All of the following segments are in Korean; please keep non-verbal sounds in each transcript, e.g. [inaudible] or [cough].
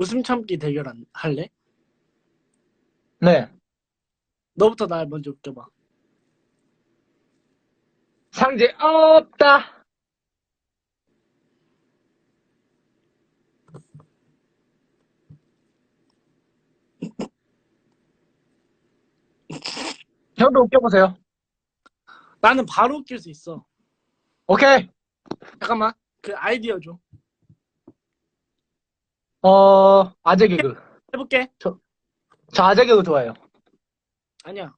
웃음 참기 대결 안, 할래? 네. 너부터 날 먼저 웃겨봐. 상제 없다. 형도 웃겨보세요. 나는 바로 웃길 수 있어. 오케이. 잠깐만. 그 아이디어 줘. 어, 아재 개그. 해볼게. 저 아재 개그 좋아해요. 아니야.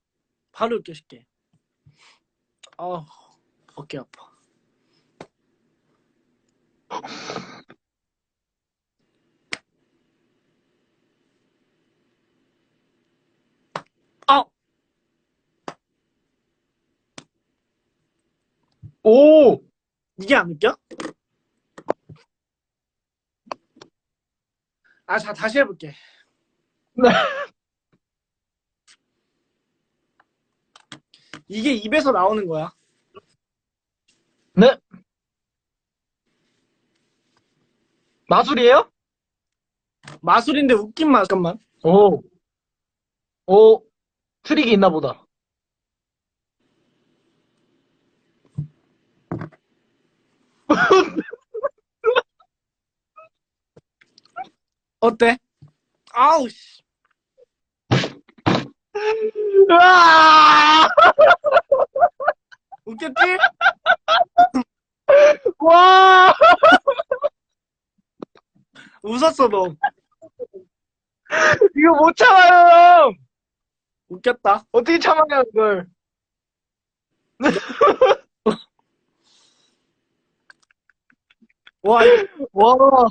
바로 웃겨줄게. 어, 어깨 아파. 어, 오! 이게 안 웃겨? 아, 자, 다시 해볼게. 네. [laughs] 이게 입에서 나오는 거야. 네. 마술이에요? 마술인데 웃긴 맛. 잠깐만. 오. 오. 트릭이 있나 보다. 어때? 아우, 씨. 으아! 웃겼지? 와! 웃었어, 너. 이거 못 참아요, 형! 웃겼다. 어떻게 참아요, 그걸. 와, 와.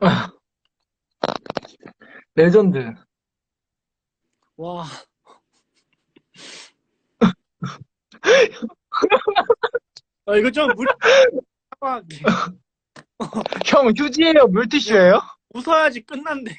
[laughs] 레전드. 와. [laughs] 아, 이거 좀 물. [laughs] 형, 휴지예요? 물티슈예요? 웃어야지 끝난대.